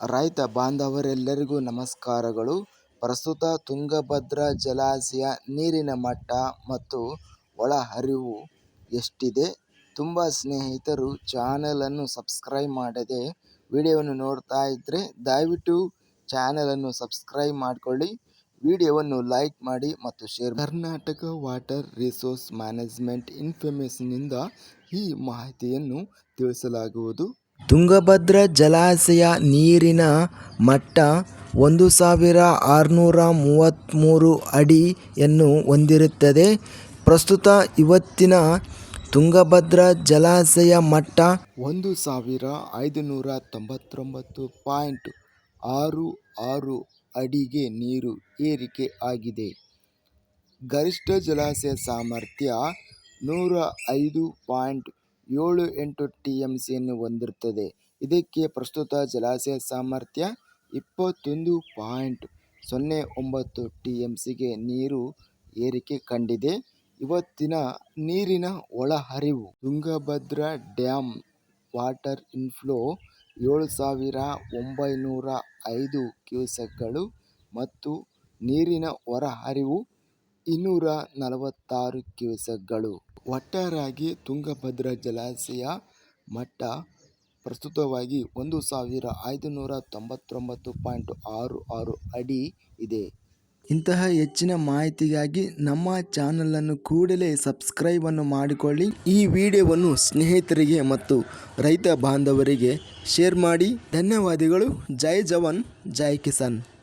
ರೈತ ಬಾಂಧವರೆಲ್ಲರಿಗೂ ನಮಸ್ಕಾರಗಳು. ಪ್ರಸ್ತುತ ತುಂಗಭದ್ರಾ ಜಲಾಶಯ ನೀರಿನ ಮಟ್ಟ ಮತ್ತು ಒಳಹರಿವು ಎಷ್ಟಿದೆ? ತುಂಬ ಸ್ನೇಹಿತರು ಚಾನಲನ್ನು ಸಬ್ಸ್ಕ್ರೈಬ್ ಮಾಡದೆ ವಿಡಿಯೋವನ್ನು ನೋಡ್ತಾ ಇದ್ದರೆ ದಯವಿಟ್ಟು ಚಾನಲನ್ನು ಸಬ್ಸ್ಕ್ರೈಬ್ ಮಾಡಿಕೊಳ್ಳಿ. ವಿಡಿಯೋವನ್ನು ಲೈಕ್ ಮಾಡಿ ಮತ್ತು share Karnataka water resource management ಇನ್ಫಾರ್ಮೇಷನ್ನಿಂದ ಈ ಮಾಹಿತಿಯನ್ನು ತಿಳಿಸಲಾಗುವುದು. ತುಂಗಭದ್ರಾ ಜಲಾಶಯ ನೀರಿನ ಮಟ್ಟ ಒಂದು ಸಾವಿರ ಆರುನೂರ ಮೂವತ್ತ್ಮೂರು ಅಡಿಯನ್ನು ಹೊಂದಿರುತ್ತದೆ. ಪ್ರಸ್ತುತ ಇವತ್ತಿನ ತುಂಗಭದ್ರಾ ಜಲಾಶಯ ಮಟ್ಟ ಒಂದು ಸಾವಿರ ಐದುನೂರ ತೊಂಬತ್ತೊಂಬತ್ತು ಪಾಯಿಂಟ್ ಆರು ಆರು ಅಡಿಗೆ ನೀರು ಏರಿಕೆ ಆಗಿದೆ. ಗರಿಷ್ಠ ಜಲಾಶಯ ಸಾಮರ್ಥ್ಯ ನೂರ ಐದು ಪಾಯಿಂಟ್ ಏಳು ಎಂಟು ಟಿ ಎಂ ಸಿಯನ್ನು ಹೊಂದಿರುತ್ತದೆ. ಇದಕ್ಕೆ ಪ್ರಸ್ತುತ ಜಲಾಶಯ ಸಾಮರ್ಥ್ಯ ಇಪ್ಪತ್ತೊಂದು ಪಾಯಿಂಟ್ ಸೊನ್ನೆ ಒಂಬತ್ತು ಟಿ ಎಂ ಸಿಗೆ ನೀರು ಏರಿಕೆ ಕಂಡಿದೆ. ಇವತ್ತಿನ ನೀರಿನ ಒಳಹರಿವು ತುಂಗಭದ್ರಾ ಡ್ಯಾಮ್ ವಾಟರ್ ಇನ್ಫ್ಲೋ ಏಳು ಸಾವಿರ ಒಂಬೈನೂರ ಐದು ಕ್ಯೂಸೆಕ್ಗಳು ಮತ್ತು ನೀರಿನ ಹೊರಹರಿವು ಇನ್ನೂರ ನಲವತ್ತಾರು ಕ್ಯೂಸೆಕ್ಗಳು. ಒಟ್ಟಾರೆಯಾಗಿ ತುಂಗಭದ್ರಾ ಜಲಾಶಯ ಮಟ್ಟ ಪ್ರಸ್ತುತವಾಗಿ ಒಂದು ಸಾವಿರ ಐದುನೂರ ತೊಂಬತ್ತೊಂಬತ್ತು ಪಾಯಿಂಟ್ ಆರು ಆರು ಅಡಿ ಇದೆ. ಇಂತಹ ಹೆಚ್ಚಿನ ಮಾಹಿತಿಗಾಗಿ ನಮ್ಮ ಚಾನಲನ್ನು ಕೂಡಲೇ ಸಬ್ಸ್ಕ್ರೈಬನ್ನು ಮಾಡಿಕೊಳ್ಳಿ. ಈ ವಿಡಿಯೋವನ್ನು ಸ್ನೇಹಿತರಿಗೆ ಮತ್ತು ರೈತ ಬಾಂಧವರಿಗೆ ಶೇರ್ ಮಾಡಿ. ಧನ್ಯವಾದಗಳು. ಜೈ ಜವಾನ್, ಜೈ ಕಿಸಾನ್.